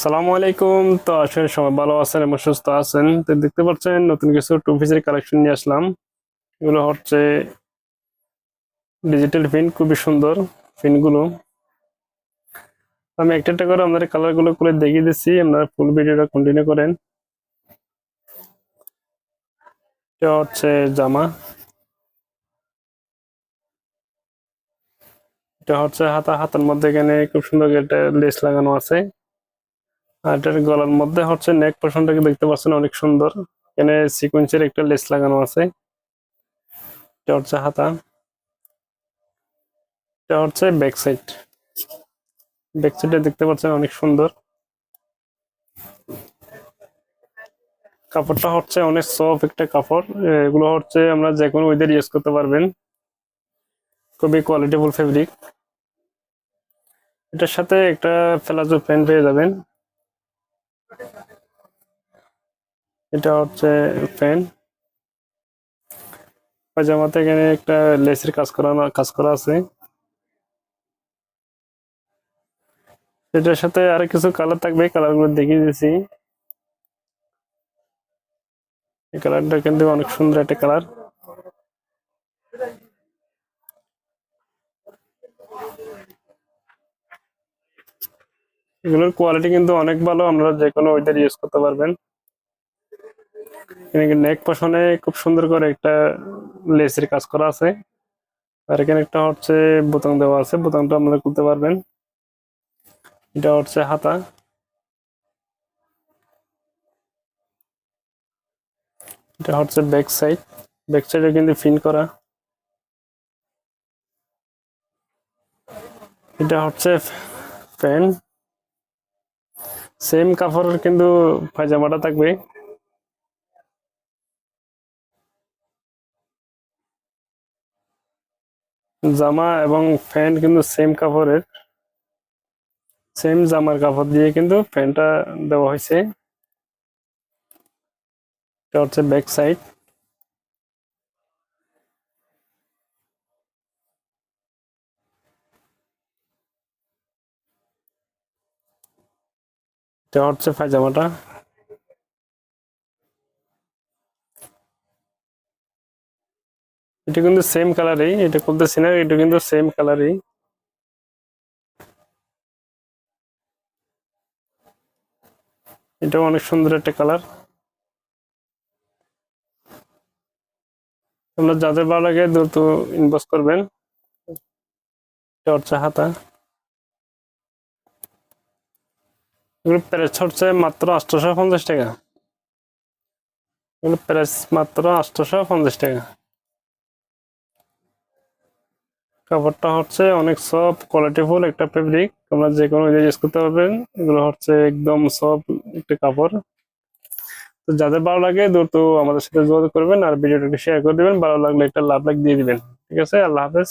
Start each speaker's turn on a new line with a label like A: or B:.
A: সালামু আলাইকুম। তো আসলে সবাই ভালো আছেন এবং সুস্থ আছেন। তো দেখতে পাচ্ছেন নতুন কিছু টু পিসের কালেকশন নিয়ে আসলাম। এগুলো হচ্ছে ডিজিটাল পিন খুবই সুন্দর পিনগুলো আমি একটা একটা করে আপনাদের কালারগুলো খুলে দেখিয়ে দিচ্ছি, আপনারা ফুল ভিডিওটা কন্টিনিউ করেন। এটা হচ্ছে জামা। এটা হচ্ছে হাতা, হাতার মধ্যে এখানে খুব সুন্দর একটা লেস লাগানো আছে। আর এটার গলার মধ্যে হচ্ছে নেক পোর্শনটাকে দেখতে পাচ্ছেন অনেক সুন্দর। এখানে সিকোয়েন্সের একটা লেস লাগানো আছে। এটা হচ্ছে হাতা। এটা হচ্ছে ব্যাক সাইড ব্যাক সাইডে দেখতে পাচ্ছেন অনেক সুন্দর। কাপড়টা হচ্ছে অনেক সফট একটা কাপড়। এগুলো হচ্ছে আমরা যে কোনো ওয়েদার ইউজ করতে পারবেন। খুবই কোয়ালিটিফুল ফেব্রিক এটার সাথে একটা প্লাজো প্যান্ট পেয়ে যাবেন। এটা হচ্ছে প্যান্ট পাজামাতে এখানে একটা লেসের কাজ করানো, কাজ করা আছে। এটার সাথে আর কিছু কালার থাকবে কালারগুলো দেখিয়ে দিয়েছি। এই কালারটা কিন্তু অনেক সুন্দর একটা কালার। এগুলোর কোয়ালিটি কিন্তু অনেক ভালো আমরা যে কোনো ওয়েদার ইউজ করতে পারবেন। নেক পশনে খুব সুন্দর করে একটা লেসের কাজ করা আছে। আর এখানে একটা হচ্ছে বোতাম দেওয়া আছে। বোতামটা আপনারা খুলতে পারবেন। এটা হচ্ছে হাতা। এটা হচ্ছে ব্যাক সাইড ব্যাক সাইডে কিন্তু ফিন করা। এটা হচ্ছে প্যান্ট। সেম কাপড়ের কিন্তু পায়জামাটা থাকবে। জামা এবং প্যান্ট কিন্তু সেম কাপড়ের সেম জামার কাপড় দিয়ে কিন্তু প্যান্টটা দেওয়া হয়েছে। এটা হচ্ছে ব্যাক সাইড এটা হচ্ছে পায়জামাটা। এটা কিন্তু সেম কালারই এটা বলতেছি না, এটা কিন্তু সেম কালারই এটাও অনেক সুন্দর একটা কালার তোমরা যাদের ভালো লাগে দ্রুত ইনভেস্ট করবেন। চর্চা হাতা। এগুলো হচ্ছে মাত্র আটশোশো পঞ্চাশ টাকা। এগুলো মাত্র আটশোশো পঞ্চাশ টাকা। কাপড়টা হচ্ছে অনেক সফট কোয়ালিটিফুল একটা ফেব্রিক তোমরা যে কোনো ইউজ করতে পারবেন, এগুলো হচ্ছে একদম সফট একটা কাপড় তো যাদের ভালো লাগে দ্রুত আমাদের সাথে যোগাযোগ করবেন আর ভিডিওটাকে শেয়ার করে দেবেন। ভালো লাগলে একটা লাভ লাইক দিয়ে দিবেন। ঠিক আছে? আল্লাহ হাফেজ।